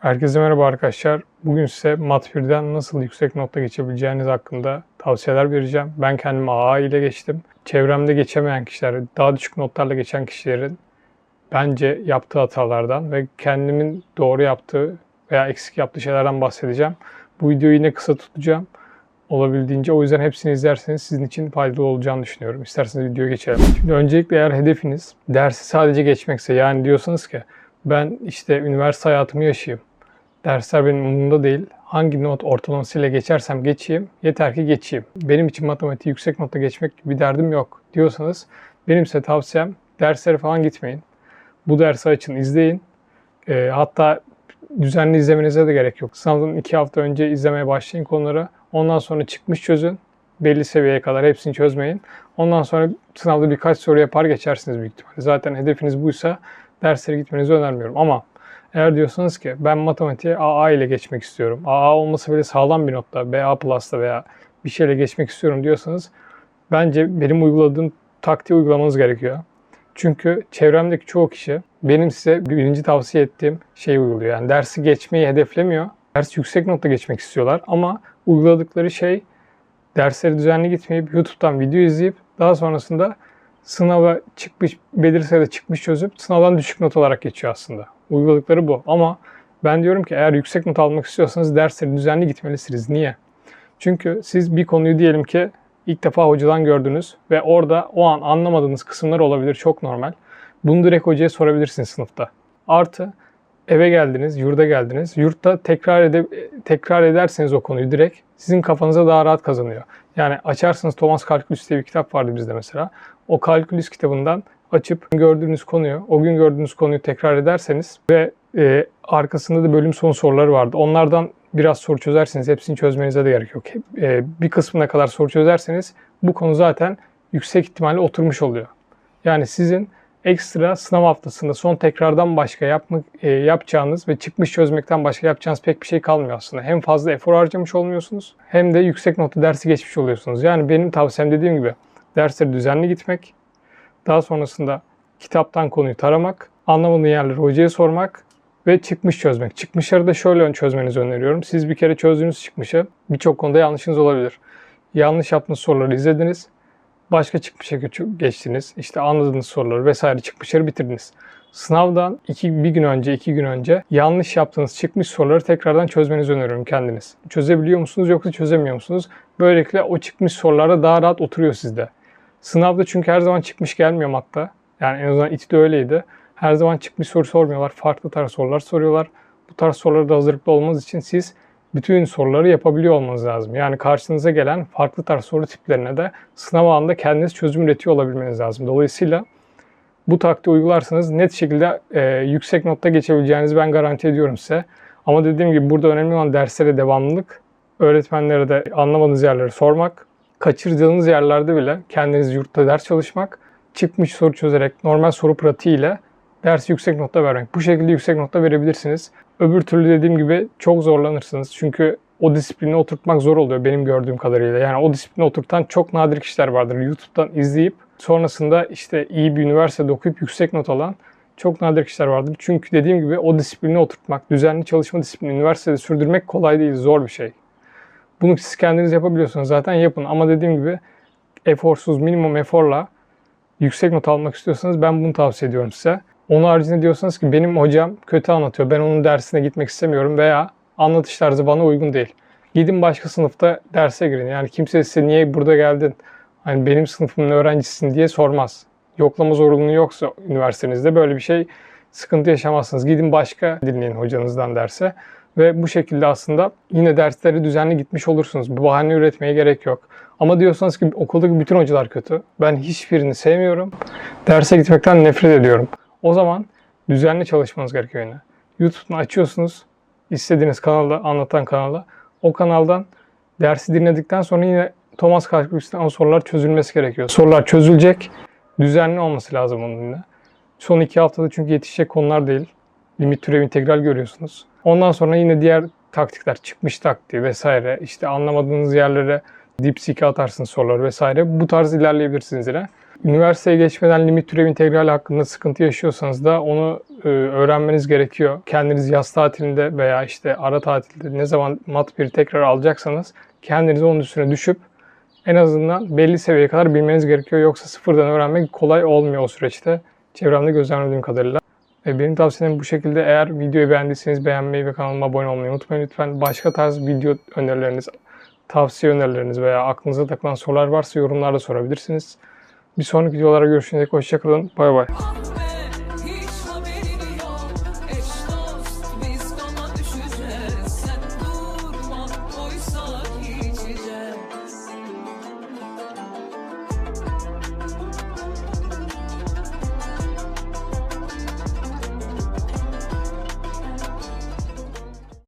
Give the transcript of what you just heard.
Herkese merhaba arkadaşlar. Bugün size Mat 1'den nasıl yüksek notla geçebileceğiniz hakkında tavsiyeler vereceğim. Ben kendim AA ile geçtim. Çevremde geçemeyen kişiler, daha düşük notlarla geçen kişilerin bence yaptığı hatalardan ve kendimin doğru yaptığı veya eksik yaptığı şeylerden bahsedeceğim. Bu videoyu yine kısa tutacağım. Olabildiğince o yüzden hepsini izlerseniz sizin için faydalı olacağını düşünüyorum. İsterseniz videoya geçelim. Şimdi öncelikle eğer hedefiniz dersi sadece geçmekse yani diyorsanız ki ben işte üniversite hayatımı yaşayayım. Dersler benim umurumda değil. Hangi not ortalamasıyla geçersem geçeyim. Yeter ki geçeyim. Benim için matematiği yüksek notla geçmek bir derdim yok diyorsanız benim size tavsiyem derslere falan gitmeyin. Bu dersi açın, izleyin. Ee, hatta düzenli izlemenize de gerek yok. Sınavdan iki hafta önce izlemeye başlayın konuları. Ondan sonra çıkmış çözün. Belli seviyeye kadar hepsini çözmeyin. Ondan sonra sınavda birkaç soru yapar geçersiniz büyük ihtimalle. Zaten hedefiniz buysa derslere gitmenizi önermiyorum. Ama eğer diyorsanız ki ben matematiğe AA ile geçmek istiyorum. AA olması bile sağlam bir notta, BA Plus'ta veya bir şeyle geçmek istiyorum diyorsanız bence benim uyguladığım taktiği uygulamanız gerekiyor. Çünkü çevremdeki çoğu kişi benim size birinci tavsiye ettiğim şeyi uyguluyor. Yani dersi geçmeyi hedeflemiyor. Ders yüksek notla geçmek istiyorlar ama uyguladıkları şey dersleri düzenli gitmeyip YouTube'dan video izleyip daha sonrasında sınava çıkmış, belirli sayıda çıkmış çözüp sınavdan düşük not olarak geçiyor aslında. Uyguladıkları bu. Ama ben diyorum ki eğer yüksek not almak istiyorsanız dersleri düzenli gitmelisiniz. Niye? Çünkü siz bir konuyu diyelim ki ilk defa hocadan gördünüz ve orada o an anlamadığınız kısımlar olabilir. Çok normal. Bunu direkt hocaya sorabilirsiniz sınıfta. Artı eve geldiniz, yurda geldiniz. Yurtta tekrar ede, tekrar ederseniz o konuyu direkt sizin kafanıza daha rahat kazanıyor. Yani açarsınız Thomas Calculus diye bir kitap vardı bizde mesela. O kalkülüs kitabından açıp gördüğünüz konuyu, o gün gördüğünüz konuyu tekrar ederseniz ve e, arkasında da bölüm sonu soruları vardı. Onlardan biraz soru çözerseniz hepsini çözmenize de gerek yok. E, bir kısmına kadar soru çözerseniz bu konu zaten yüksek ihtimalle oturmuş oluyor. Yani sizin ekstra sınav haftasında son tekrardan başka yapmak, e, yapacağınız ve çıkmış çözmekten başka yapacağınız pek bir şey kalmıyor aslında. Hem fazla efor harcamış olmuyorsunuz hem de yüksek notlu dersi geçmiş oluyorsunuz. Yani benim tavsiyem dediğim gibi dersleri düzenli gitmek, daha sonrasında kitaptan konuyu taramak, anlamadığın yerleri hocaya sormak ve çıkmış çözmek. Çıkmışları da şöyle çözmenizi öneriyorum. Siz bir kere çözdüğünüz çıkmışı birçok konuda yanlışınız olabilir. Yanlış yaptığınız soruları izlediniz. Başka çıkmışa geçtiniz. İşte anladığınız soruları vesaire çıkmışları bitirdiniz. Sınavdan iki, bir gün önce, iki gün önce yanlış yaptığınız çıkmış soruları tekrardan çözmenizi öneriyorum kendiniz. Çözebiliyor musunuz yoksa çözemiyor musunuz? Böylelikle o çıkmış sorularda daha rahat oturuyor sizde. Sınavda çünkü her zaman çıkmış gelmiyor matta. Yani en azından İTÜ'de öyleydi. Her zaman çıkmış soru sormuyorlar. Farklı tarz sorular soruyorlar. Bu tarz sorularda hazırlıklı olmanız için siz bütün soruları yapabiliyor olmanız lazım. Yani karşınıza gelen farklı tarz soru tiplerine de sınav anında kendiniz çözüm üretiyor olabilmeniz lazım. Dolayısıyla bu taktiği uygularsanız net şekilde e, yüksek notta geçebileceğinizi ben garanti ediyorum size. Ama dediğim gibi burada önemli olan derslere devamlılık, öğretmenlere de anlamadığınız yerleri sormak, kaçırdığınız yerlerde bile kendiniz yurtta ders çalışmak, çıkmış soru çözerek normal soru pratiğiyle ders yüksek notta vermek. Bu şekilde yüksek notta verebilirsiniz. Öbür türlü dediğim gibi çok zorlanırsınız. Çünkü o disiplini oturtmak zor oluyor benim gördüğüm kadarıyla. Yani o disiplini oturtan çok nadir kişiler vardır. YouTube'dan izleyip sonrasında işte iyi bir üniversitede okuyup yüksek not alan çok nadir kişiler vardır. Çünkü dediğim gibi o disiplini oturtmak, düzenli çalışma disiplini üniversitede sürdürmek kolay değil, zor bir şey. Bunu siz kendiniz yapabiliyorsunuz zaten yapın. Ama dediğim gibi eforsuz, minimum eforla yüksek not almak istiyorsanız ben bunu tavsiye ediyorum size. Onun haricinde diyorsanız ki benim hocam kötü anlatıyor. Ben onun dersine gitmek istemiyorum veya anlatış tarzı bana uygun değil. Gidin başka sınıfta derse girin. Yani kimse size niye burada geldin? Hani benim sınıfımın öğrencisisin diye sormaz. Yoklama zorunluluğu yoksa üniversitenizde böyle bir şey sıkıntı yaşamazsınız. Gidin başka dinleyin hocanızdan derse. Ve bu şekilde aslında yine dersleri düzenli gitmiş olursunuz. Bu bahane üretmeye gerek yok. Ama diyorsanız ki okuldaki bütün hocalar kötü. Ben hiçbirini sevmiyorum. Derse gitmekten nefret ediyorum. O zaman düzenli çalışmanız gerekiyor yine. YouTube'dan açıyorsunuz. istediğiniz kanalda, anlatan kanala. O kanaldan dersi dinledikten sonra yine Thomas Calculus'tan o sorular çözülmesi gerekiyor. Sorular çözülecek. Düzenli olması lazım onun yine. Son iki haftada çünkü yetişecek konular değil. Limit türev integral görüyorsunuz. Ondan sonra yine diğer taktikler çıkmış taktiği vesaire. İşte anlamadığınız yerlere dipsiki atarsınız soruları vesaire. Bu tarz ilerleyebilirsiniz yine. Üniversiteye geçmeden limit türev integral hakkında sıkıntı yaşıyorsanız da onu e, öğrenmeniz gerekiyor. Kendiniz yaz tatilinde veya işte ara tatilde ne zaman mat 1 tekrar alacaksanız kendinizi onun üstüne düşüp en azından belli seviyeye kadar bilmeniz gerekiyor. Yoksa sıfırdan öğrenmek kolay olmuyor o süreçte. Çevremde gözlemlediğim kadarıyla. E, Benim tavsiyem bu şekilde. Eğer videoyu beğendiyseniz beğenmeyi ve kanalıma abone olmayı unutmayın lütfen. Başka tarz video önerileriniz, tavsiye önerileriniz veya aklınıza takılan sorular varsa yorumlarda sorabilirsiniz. Bir sonraki videolara görüşünceye hoşçakalın. Bay bay.